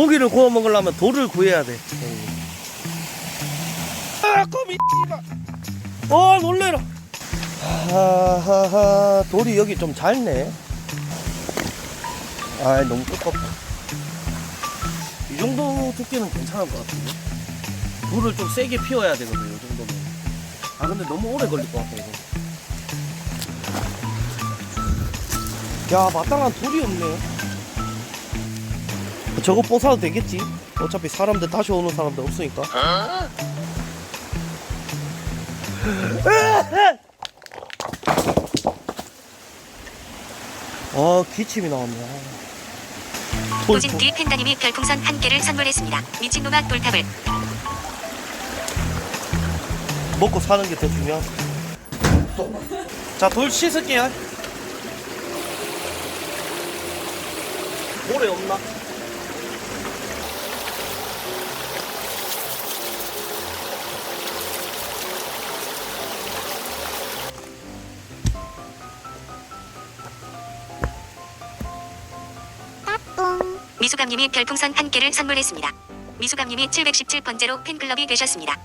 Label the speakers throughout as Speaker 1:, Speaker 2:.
Speaker 1: 고기를 구워 먹으려면 돌을 구해야 돼. 아, 씨발. 어, 놀래라. 하하하, 돌이 여기 좀 잘네. 아, 너무 두껍다. 이 정도 두께는 괜찮을 것 같은데. 불을 좀 세게 피워야 되거든, 이 정도면. 아, 근데 너무 오래 걸릴 것 같아, 이거. 야, 마땅한 돌이 없네. 저거 뽀사도 되겠지? 어차피 사람들 다시 오는 사람들 없으니까. 아, 기침이 나왔네. 돌,
Speaker 2: 도진 뒤 팬다님이 별풍선 한 개를 선물했습니다. 미친놈아 돌탑을
Speaker 1: 먹고 사는 게 더 중요하다. 자, 돌 씻을게요. 모래 없나?
Speaker 2: 미수감님이 별풍선 한 개를 선물했습니다. 미수감님이 717번째로 팬클럽이 되셨습니다.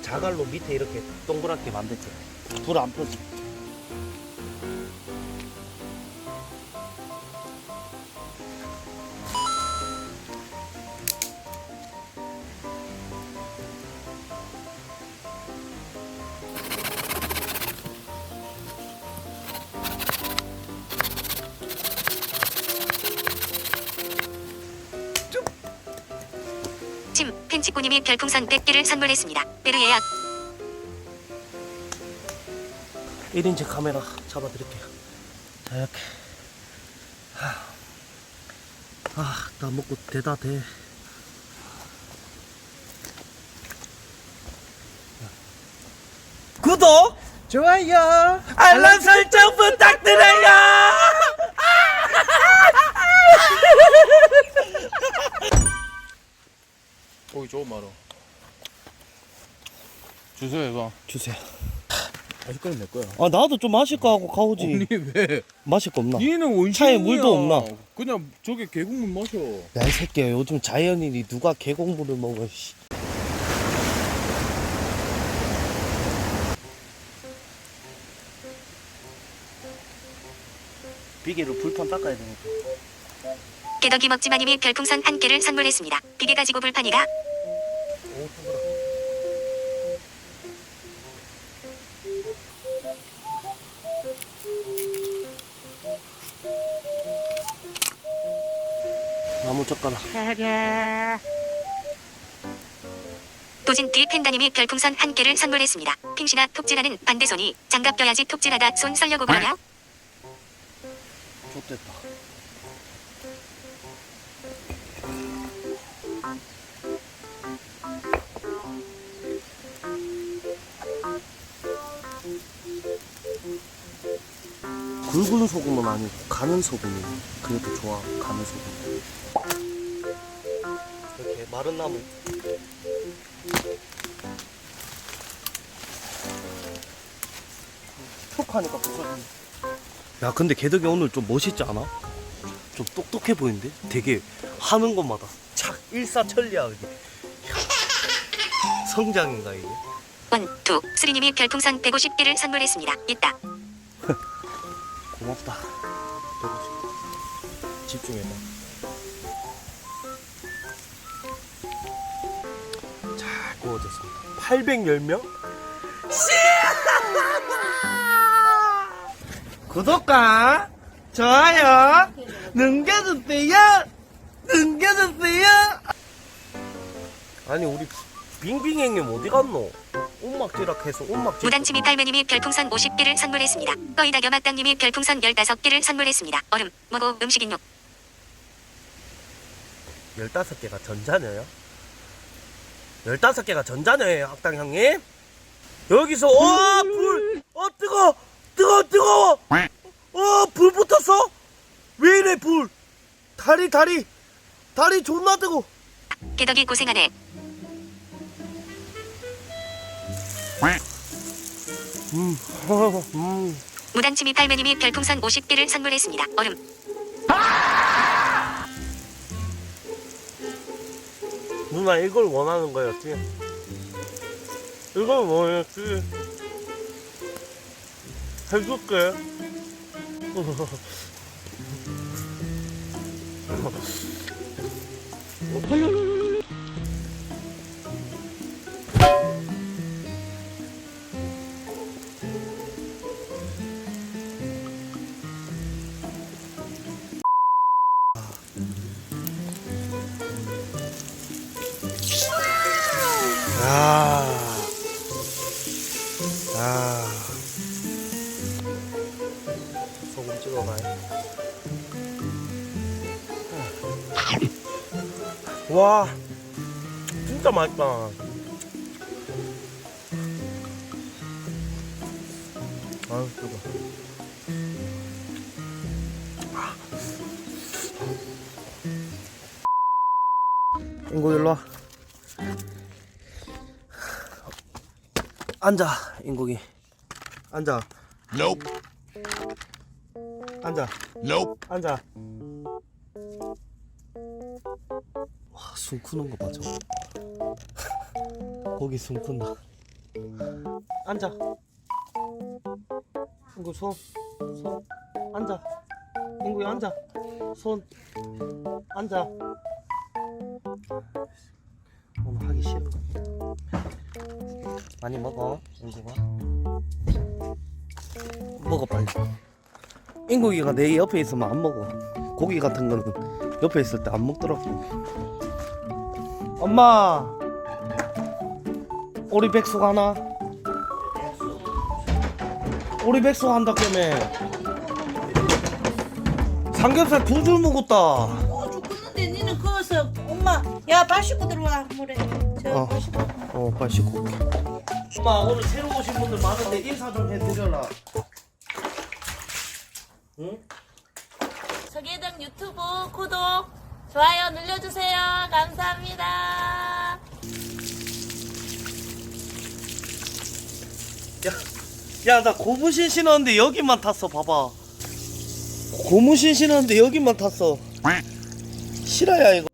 Speaker 1: 자갈로 밑에 이렇게 동그랗게 만들죠. 불 안 펴지.
Speaker 2: 침 팬치코님이 별풍선 100개를 선물했습니다. 베르예약
Speaker 1: 1인치 카메라 잡아드릴게요. 자, 이렇게. 하. 아, 나 먹고 대다 대. 구독!
Speaker 3: 좋아요.
Speaker 1: 알람 설정 부탁드려요!
Speaker 3: 고기 조금 말어. 주세요. 마실 거는 내 거야.
Speaker 1: 아, 나도 좀 마실 거 하고 가오지.
Speaker 3: 아니, 왜?
Speaker 1: 마실 거 없나?
Speaker 3: 니는 원신.
Speaker 1: 차에 물도 없나?
Speaker 3: 그냥 저게 계곡물 마셔.
Speaker 1: 야, 이 새끼야. 요즘 자연인이 누가 계곡물을 먹어, 씨. 비계로 불판 닦아야 되니까.
Speaker 2: 깨덕이 먹지마님이 별풍선 한 개를 선물했습니다. 비계 가지고 불판이가
Speaker 1: 오, 젓가락.
Speaker 2: 도진 뒤 팬다님이 별풍선 한 개를 선물했습니다. 핑신아 톱질하는 반대손이 장갑 껴야지 톱질하다 손 썰려고 그러냐?
Speaker 1: 좋됐다. 굵은 소금은 아니고 가는 소금이 그래도 좋아 가는 소금 이렇게 마른 나무 툭 하니까 부서지네 야 근데 개덕이 오늘 좀 멋있지 않아? 좀 똑똑해 보이는데? 되게 하는 것마다 착 일사천리야 이게 성장인가 이게?
Speaker 2: 원, 투, 쓰리님이 별풍선 150개를 선물했습니다. 있다.
Speaker 1: 고맙다. 집중해봐. 잘 구워졌습니다. 810명? 구독과 좋아요 넘겨주세요. 넘겨주세요. 아니 우리 빙빙 형님 어디 갔노? 온막지락해서 온막지
Speaker 2: 무단침입 할매님이 별풍선 50개를 선물했습니다. 거의다 겸학당님이 별풍선 15개를 선물했습니다. 얼음, 뭐고 음식 인육
Speaker 1: 15개가 전자녀요? 15개가 전자녀예요, 악당 형님? 여기서, 어, 불! 어, 뜨거! 뜨거, 뜨거워! 어, 불 붙었어? 왜 이래, 불? 다리, 다리! 다리 존나 뜨거!
Speaker 2: 개덕이 고생하네. 무단침입 할매님이 별풍선 50개를 선물했습니다. 얼음.
Speaker 1: 누나 이걸 원하는 거였지? 이걸 원했지? 해줄게. 아. 아. 소금 찍어봐요. 와, 진짜 맛있다. 아유, 뜨거. 인고 일로 와. 앉아 인국이. 앉아.
Speaker 3: Nope.
Speaker 1: 앉아.
Speaker 3: Nope.
Speaker 1: 앉아. 와숨 크는 거봐 저거. 거기 숨 큰다. 앉아. 인국 손손. 앉아. 인국이 앉아. 손. 앉아. 오늘 하기 싫은 거 많이 먹어 인국아 먹어 빨리. 인국이가 내 옆에 있으면 안 먹어. 고기 같은 거는 옆에 있을 때 안 먹더라고. 엄마! 오리 백숙 하나? 오리 백숙 한다며 삼겹살 두 줄 먹었다.
Speaker 4: 어, 죽겠는데 니는 거기서 엄마 야밥 씻고 들어와 물에 저
Speaker 1: 어.
Speaker 4: 밥 씻고
Speaker 1: 어 빨리 씻고 올게 엄마 오늘 새로 오신 분들 많은데 인사 좀 해드려라. 응?
Speaker 4: 서계동 유튜브 구독 좋아요 눌러주세요. 감사합니다.
Speaker 1: 야나 고무신 신었는데 여기만 탔어 봐봐. 고무신 신었는데 여기만 탔어. 실화야 이거